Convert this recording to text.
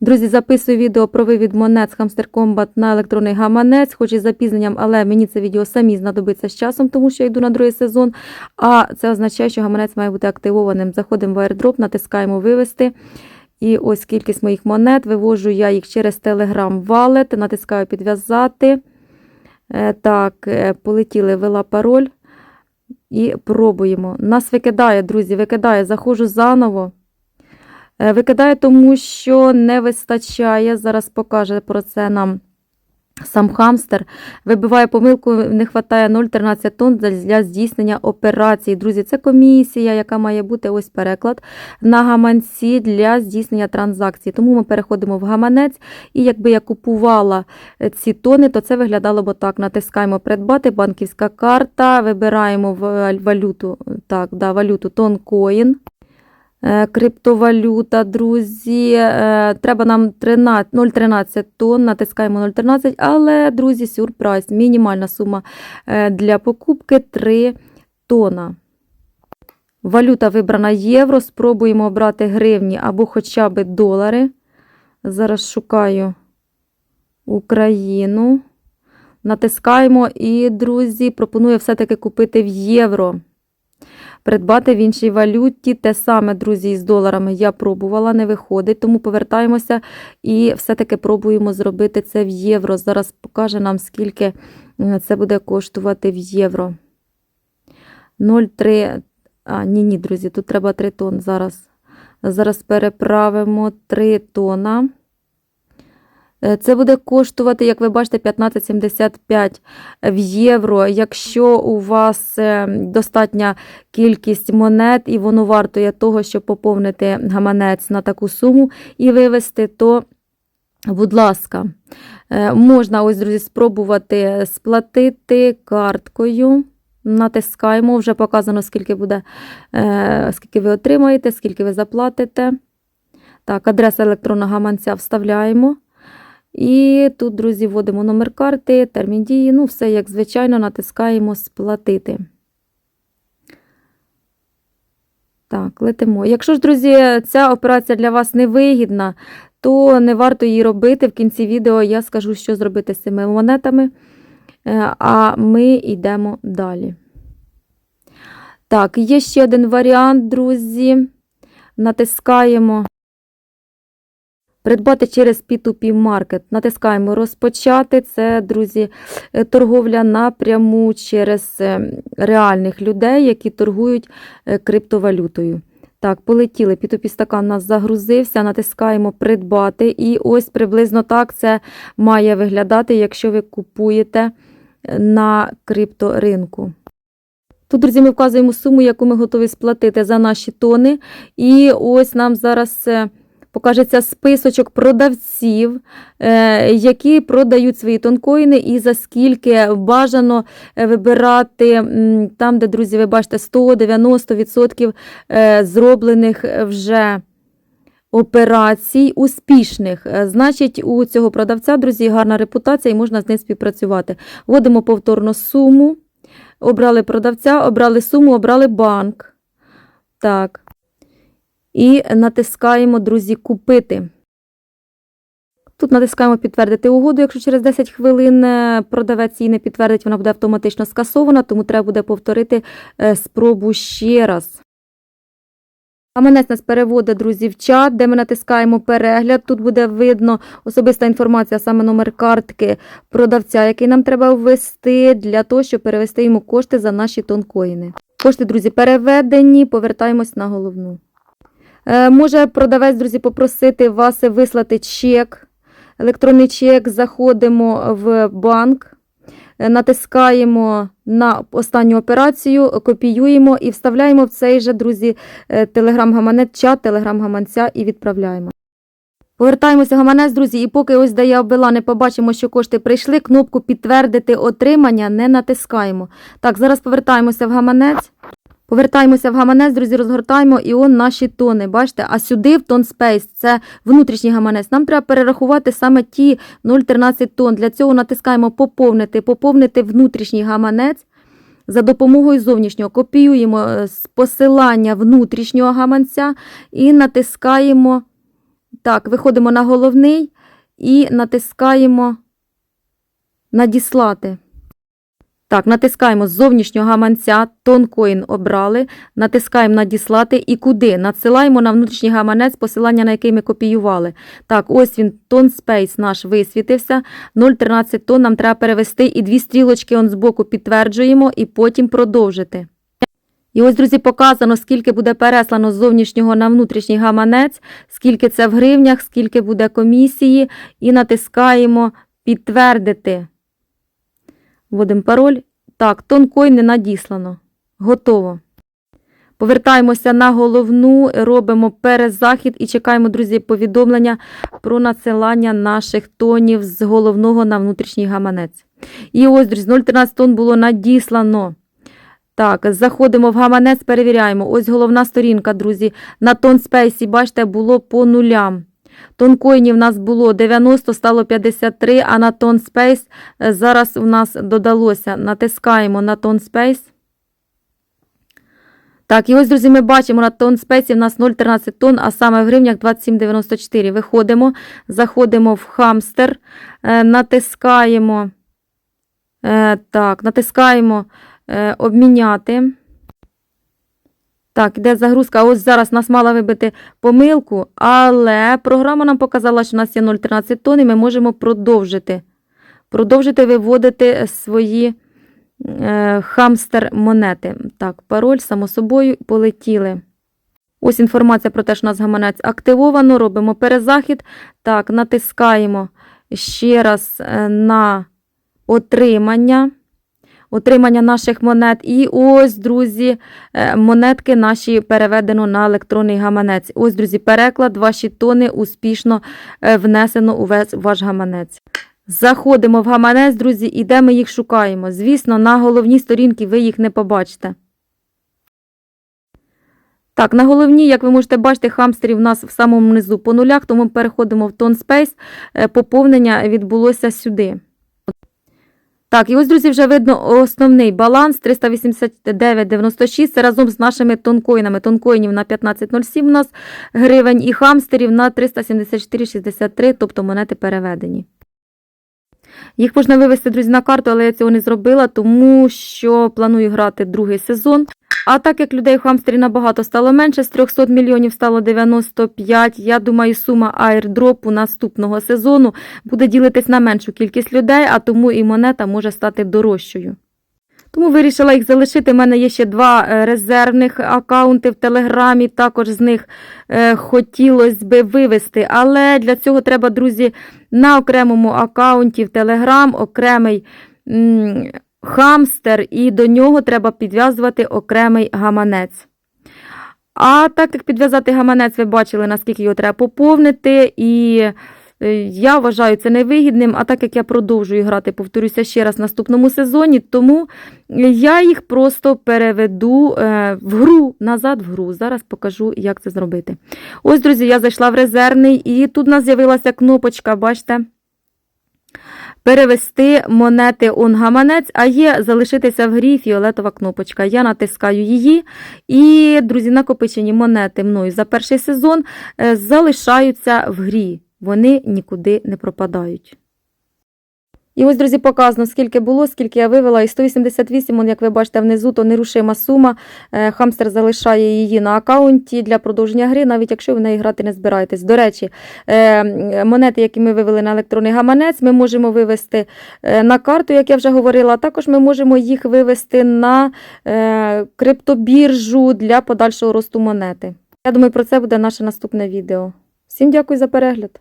Друзі, записую відео про вивід монет з Hamster Combat на електронний гаманець, хоч і запізненням, але мені це відео самі знадобиться з часом, тому що я йду на другий сезон. А це означає, що гаманець має бути активованим. Заходимо в airdrop, натискаємо вивести. І ось кількість моїх монет. Вивожу я їх через Telegram Wallet, натискаю підв'язати. Е, Так, е, полетіли, ввела пароль. І пробуємо. Нас викидає, друзі, викидає, заходжу заново. Е, Викидає, тому що не вистачає. Зараз покаже про це нам сам хамстер. Вибиває помилку, не вистачає 0,13 тонн для- здійснення операції. Друзі, це комісія, яка має бути ось переклад на гаманці для здійснення транзакцій. Тому ми переходимо в гаманець. І якби я купувала е, ці тони, то це виглядало б так. Натискаємо придбати, банківська карта, вибираємо валюту, так, да, валюту тонкоін. Е, Криптовалюта, друзі, е, треба нам 13 0,13 тонн, натискаємо 0,13, але, друзі, сюрприз, мінімальна сума е, для покупки 3 тонна. Валюта вибрана євро, спробуємо обрати гривні або хоча б долари. Зараз шукаю Україну. Натискаємо і, друзі, пропоную все-таки купити в євро придбати в іншій валюті. Те саме, друзі, із доларами я пробувала, не виходить, тому повертаємося і все-таки пробуємо зробити це в євро. Зараз покаже нам, скільки це буде коштувати в євро. 0,3. А, ні, ні, друзі, тут треба 3 тонн зараз. Зараз переправимо 3 тонна. Е, Це буде коштувати, як ви бачите, 15,75 в євро. Якщо у вас е, достатня кількість монет, і воно вартує того, щоб поповнити гаманець на таку суму і вивести, то, будь ласка, Е, можна ось, друзі, спробувати сплатити карткою. Натискаємо, вже показано, скільки буде, скільки ви отримаєте, скільки ви заплатите. Так, адреса електронного гаманця вставляємо. І тут, друзі, вводимо номер карти, термін дії, ну, все як звичайно, натискаємо сплатити. Так, летимо. Якщо ж, друзі, ця операція для вас не вигідна, то не варто її робити. В кінці відео я скажу, що зробити з цими монетами. Е, А ми йдемо далі. Так, є ще один варіант, друзі. Натискаємо. Придбати через P2P Market. Натискаємо розпочати. Це, друзі, е, торговля напряму через е, реальних людей, які торгують е, криптовалютою. Так, полетіли. P2P стакан у нас загрузився, натискаємо придбати. І ось приблизно так це має виглядати, якщо ви купуєте на крипторинку. Тут, друзі, ми вказуємо суму, яку ми готові сплатити за наші тони. І ось нам зараз покажеться списочок продавців, е, які продають свої тонкоїни, і за скільки бажано е, вибирати там, де, друзі, ви бачите, 190% е, зроблених вже операцій успішних. Значить, у цього продавця, друзі, гарна репутація і можна з ним співпрацювати. Вводимо повторно суму. Обрали продавця, обрали суму, обрали банк. Так. І натискаємо, друзі, купити. Тут натискаємо підтвердити угоду. Якщо через 10 хвилин е, продавець її не підтвердить, вона буде автоматично скасована, тому треба буде повторити е, спробу ще раз. Гаманець нас переводить, друзі, в чат, де ми натискаємо перегляд. Тут буде видно особиста інформація, саме номер картки продавця, який нам треба ввести для того, щоб перевести йому кошти за наші тонкоїни. Кошти, друзі, переведені, повертаємось на головну. Е, може продавець, друзі, попросити вас вислати чек, електронний чек, заходимо в банк, е, натискаємо на останню операцію, копіюємо і вставляємо в цей же, друзі, е, телеграм-гаманець, чат телеграм-гаманця і відправляємо. Повертаємося гаманець, друзі, і поки ось де я обвела, не побачимо, що кошти прийшли, кнопку підтвердити отримання не натискаємо. Так, зараз повертаємося в гаманець. Повертаємося в гаманець, друзі, розгортаємо і он наші тони. Бачите, а сюди в тон спейс, це внутрішній гаманець. Нам треба перерахувати саме ті 0,13 тонн. Для цього натискаємо поповнити, поповнити внутрішній гаманець. За допомогою зовнішнього копіюємо е, з посилання внутрішнього гаманця і натискаємо Так, виходимо на головний і натискаємо надіслати. Так, натискаємо з зовнішнього гаманця, тонкоін обрали, натискаємо надіслати і куди? Надсилаємо на внутрішній гаманець, посилання на який ми копіювали. Так, ось він, тон спейс наш висвітився. 0,13 тонн нам треба перевести і дві стрілочки он збоку підтверджуємо і потім продовжити. І ось, друзі, показано, скільки буде переслано з зовнішнього на внутрішній гаманець, скільки це в гривнях, скільки буде комісії, і натискаємо підтвердити. Вводимо пароль. Так, тонкой не надіслано. Готово. Повертаємося на головну, робимо перезахід і чекаємо, друзі, повідомлення про надсилання наших тонів з головного на внутрішній гаманець. І ось, друзі, 0,13 тонн було надіслано. Так, заходимо в гаманець, перевіряємо. Ось головна сторінка, друзі. На тон спейсі, бачите, було по нулям. Тонкоїнів у нас було 90, стало 53, а на тон спейс е, зараз у нас додалося. Натискаємо на тон спейс. Так, і ось, друзі, ми бачимо, на тон спейсі в нас 0,13 тонн, а саме в гривнях 27,94. Виходимо, заходимо в хамстер, е, натискаємо, е, так, натискаємо обміняти. Так, іде загрузка. Ось зараз нас мала вибити помилку, але програма нам показала, що у нас є 0,13 тонн, і ми можемо продовжити. Продовжити виводити свої е, хамстер монети. Так, пароль, само собою, полетіли. Ось інформація про те, що у нас гаманець активовано. Робимо перезахід. Так, натискаємо ще раз е, на отримання. Отримання наших монет. І ось, друзі, е, монетки наші переведено на електронний гаманець. Ось, друзі, переклад, ваші тони успішно е, внесено у весь ваш гаманець. Заходимо в гаманець, друзі, і де ми їх шукаємо. Звісно, на головній сторінці ви їх не побачите. Так, на головній, як ви можете бачити, хамстерів у нас в самому низу по нулях, тому переходимо в Tone Space. Е, Поповнення відбулося сюди. Так, і ось, друзі, вже видно основний баланс 389,96. Це разом з нашими тонкоїнами. Тонкоїнів на 15,07 у нас гривень і хамстерів на 374,63, тобто монети переведені. Їх можна вивести, друзі, на карту, але я цього не зробила, тому що планую грати другий сезон. А так як людей в хамстері набагато стало менше, з 300 мільйонів стало 95, я думаю, сума аірдропу наступного сезону буде ділитись на меншу кількість людей, а тому і монета може стати дорожчою. Тому вирішила їх залишити. У мене є ще два е, резервних акаунти в Телеграмі. Також з них е, хотілося би вивести. Але для цього треба, друзі, на окремому акаунті в Телеграм окремий хамстер, і до нього треба підв'язувати окремий гаманець. А так як підв'язати гаманець, ви бачили, наскільки його треба поповнити. І е, я вважаю це невигідним. А так як я продовжую грати, повторюся ще раз в наступному сезоні, тому я їх просто переведу е, в гру, назад в гру. Зараз покажу, як це зробити. Ось, друзі, я зайшла в резервний, і тут у нас з'явилася кнопочка, бачите? Перевести монети он гаманець, а є залишитися в грі фіолетова кнопочка. Я натискаю її. І, друзі, накопичені монети мною за перший сезон е, залишаються в грі. Вони нікуди не пропадають. І ось, друзі, показано, скільки було, скільки я вивела. І 188, он, як ви бачите, внизу, то нерушима сума. Е, Хамстер залишає її на аккаунті для продовження гри, навіть якщо ви в неї грати не збираєтесь. До речі, е, монети, які ми вивели на електронний гаманець, ми можемо вивести е, на карту, як я вже говорила, а також ми можемо їх вивести на криптобіржу для подальшого росту монети. Я думаю, про це буде наше наступне відео. Всім дякую за перегляд!